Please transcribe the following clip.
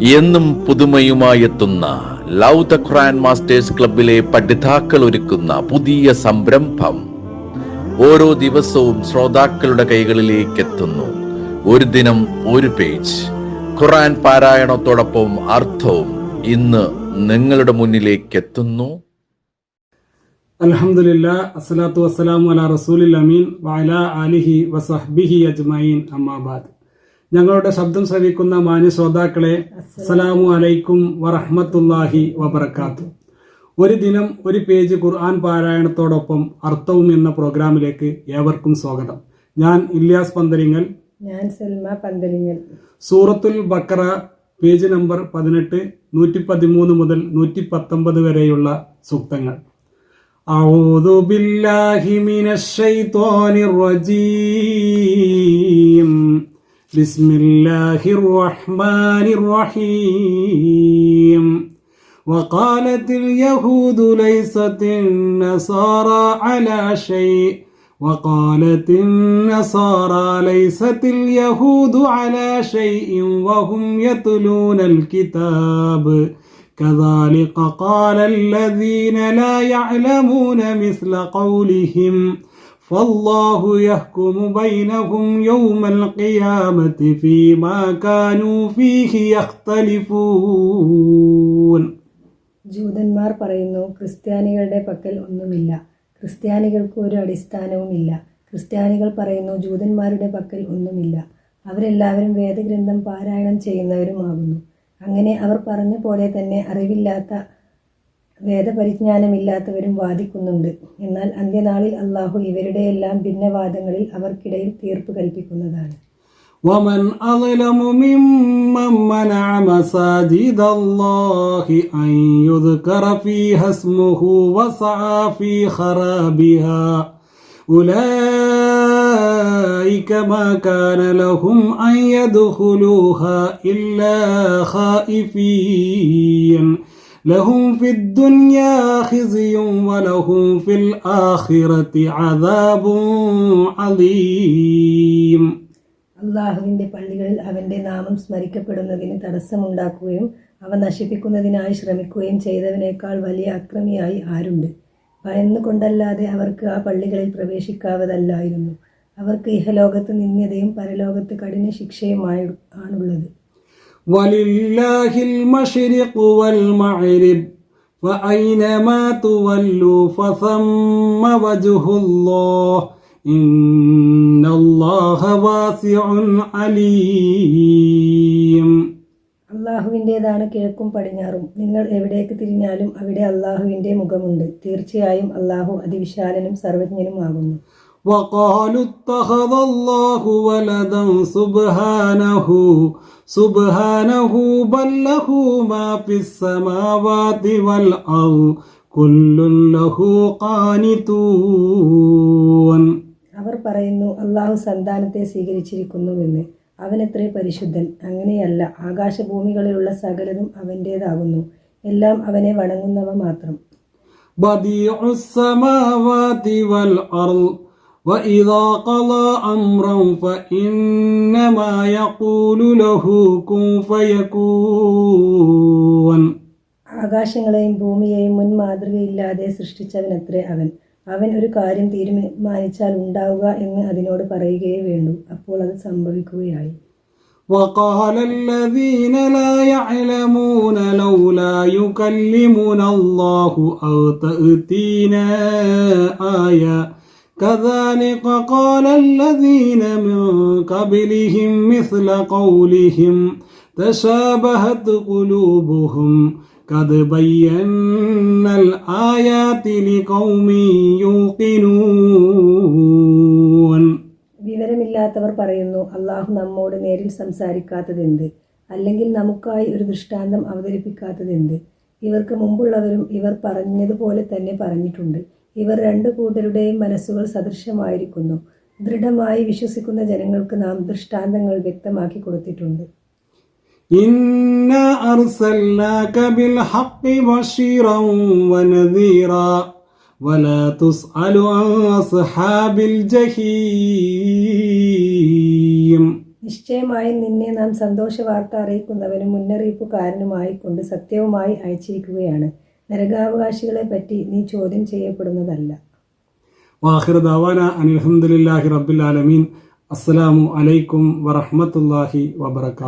എന്നും പുതുമയുമായെത്തുന്ന love the Quran masters ക്ലബിലെ പഠിതാക്കൾ ഒരുക്കുന്ന പുതിയ സംരംഭം ഓരോ ദിവസവും ശ്രോതാക്കളുടെ കൈകളിലേക്ക് എത്തുന്നു ഒരു ദിനം ഒരു പേജ്. ഖുറാൻ പാരായണത്തോടൊപ്പം അർത്ഥവും ഇന്ന് നിങ്ങളുടെ മുന്നിലേക്ക് എത്തുന്നു അൽഹംദുലില്ല അസ്സലാത്തു വസ്സലാമു അല റസൂലിൽ അമീൻ വഅല ആലിഹി വസഹ്ബിഹി അജ്മഈൻ അമ്മാബാദ്. ഞങ്ങളുടെ ശബ്ദം ശ്രവിക്കുന്ന മാന്യ ശ്രോതാക്കളെ അസ്സലാമു അലൈക്കും വറഹ്മത്തുള്ളാഹി വബറകാത്തു ഒരു ദിനം ഒരു പേജ് ഖുർആൻ പാരായണത്തോടൊപ്പം അർത്ഥവും എന്ന പ്രോഗ്രാമിലേക്ക് ഏവർക്കും സ്വാഗതം ഞാൻ ഇല്യാസ് പന്തലിങ്ങൽ ഞാൻ സൽമ പന്തലിങ്ങൽ സൂറത്തുൽ ബക്കറ പേജ് നമ്പർ പതിനെട്ട് നൂറ്റി പതിമൂന്ന് മുതൽ നൂറ്റി പത്തൊമ്പത് വരെയുള്ള സൂക്തങ്ങൾ أعوذ بالله من الشيطان الرجيم بسم الله الرحمن الرحيم. وقالت اليهود ليست النصارى على شيء. وقالت النصارى ليست اليهود على شيء وهم يتلون الكتاب. كذلك قال الذين لا يعلمون مثل قولهم. فالله يحكم بينهم يوم القيامة فيما كانوا فيه يختلفون ജൂതന്മാർ പറയുന്നു ക്രിസ്ത്യാനികളുടെ പക്കൽ ഒന്നുമില്ല ക്രിസ്ത്യാനികൾക്ക് ഒരു അടിസ്ഥാനവുമില്ല ക്രിസ്ത്യാനികൾ പറയുന്നു ജൂതന്മാരുടെ പക്കൽ ഒന്നുമില്ല അവരെല്ലാവരും വേദഗ്രന്ഥം പാരായണം ചെയ്യുന്നവരുമാകുന്നു അങ്ങനെ അവർ പറഞ്ഞ പോലെ തന്നെ അറിവില്ലാത്ത വേദപരിജ്ഞാനമില്ലാത്തവരും വാദിക്കുന്നുണ്ട് എന്നാൽ അന്ത്യനാളിൽ അള്ളാഹു ഇവരുടെയെല്ലാം ഭിന്നവാദങ്ങളിൽ അവർക്കിടയിൽ തീർപ്പ് കൽപ്പിക്കുന്നതാണ് ومن أظلم ممن منع مساجد الله أن يذكر فيها اسمه وسعى في خرابها أولئك ما كان لهم أن يدخلوها إلا خائفين لهم في الدنيا خزي ولهم في الآخرة عذاب عظيم അള്ളാഹുവിൻ്റെ പള്ളികളിൽ അവൻ്റെ നാമം സ്മരിക്കപ്പെടുന്നതിന് തടസ്സമുണ്ടാക്കുകയും അവ നശിപ്പിക്കുന്നതിനായി ശ്രമിക്കുകയും ചെയ്തവനേക്കാൾ വലിയ അക്രമിയായി ആരുണ്ട് ഭയന്നുകൊണ്ടല്ലാതെ അവർക്ക് ആ പള്ളികളിൽ പ്രവേശിക്കാവതല്ലായിരുന്നു അവർക്ക് ഇഹലോകത്ത് നിന്ദ്യതയും പരലോകത്ത് കഠിന ശിക്ഷയുമായി ആണുള്ളത് ولله المشرق والمغرب فأينما تولوا فثم وجه الله إن الله واسع عليم അള്ളാഹുവിൻ്റേതാണ് കിഴക്കും പടിഞ്ഞാറും നിങ്ങൾ എവിടേക്ക് തിരിഞ്ഞാലും അവിടെ അള്ളാഹുവിൻ്റെ മുഖമുണ്ട് തീർച്ചയായും അള്ളാഹു അതിവിശാലനും സർവജ്ഞനുമാകുന്നു وقالوا اتخذ الله ولدا سبحانه سبحانه بل له ما في السماوات والأرض كل له قانتون അവർ പറയുന്നു അള്ളാഹു സന്താനത്തെ സ്വീകരിച്ചിരിക്കുന്നുവെന്ന് അവനെത്രേ പരിശുദ്ധൻ അങ്ങനെയല്ല ആകാശഭൂമികളിലുള്ള സകലതും അവൻ്റേതാകുന്നു എല്ലാം അവനെ വണങ്ങുന്നവ മാത്രം بديع السماوات والأرض وإذا قضى أمرا فإنما يقول له كن فيكون ആകാശങ്ങളെയും ഭൂമിയെയും മുൻ മാതൃകയില്ലാതെ സൃഷ്ടിച്ചവനത്രേ അവൻ അവൻ ഒരു കാര്യം തീരുമാനിച്ചാൽ ഉണ്ടാവുക എന്ന് അതിനോട് പറയുകയേ വേണ്ടൂ അപ്പോൾ അത് സംഭവിക്കുകയായി وقال الذين لا يعلمون لولا يكلمنا الله أو تأتينا آية كذلك قال الذين من قبلهم مثل قولهم تشابهت قلوبهم قد بينا الآيات لقوم يوقنون വിവരമില്ലാത്തവർ പറയുന്നു അള്ളാഹു നമ്മോട് നേരിൽ സംസാരിക്കാത്തതെന്ത് അല്ലെങ്കിൽ നമുക്കായി ഒരു ദൃഷ്ടാന്തം അവതരിപ്പിക്കാത്തതെന്ത് ഇവർക്ക് മുമ്പുള്ളവരും ഇവർ പറഞ്ഞതുപോലെ തന്നെ പറഞ്ഞിട്ടുണ്ട് ഇവർ രണ്ടു കൂട്ടരുടെയും മനസ്സുകൾ സദൃശമായിരിക്കുന്നു. ദൃഢമായി വിശ്വസിക്കുന്ന ജനങ്ങൾക്ക് നാം ദൃഷ്ടാന്തങ്ങൾ വ്യക്തമാക്കി കൊടുത്തിട്ടുണ്ട്. നിശ്ചയമായും നിന്നെ നാം സന്തോഷ വാർത്ത അറിയിക്കുന്നവനും മുന്നറിയിപ്പുകാരനുമായി കൊണ്ട് സത്യവുമായി അയച്ചിരിക്കുകയാണ്. നരകാവകാശികളെ പറ്റി നീ ചോദ്യം ചെയ്യപ്പെടുന്നതല്ല. വാഹിർ ദാവാന അനിൽഹമുല്ലാഹി റബ്ബിൽ ആലമീൻ. അസ്സലാമു അലൈക്കും വറഹ്മത്തുള്ളാഹി വബറകാതുഹു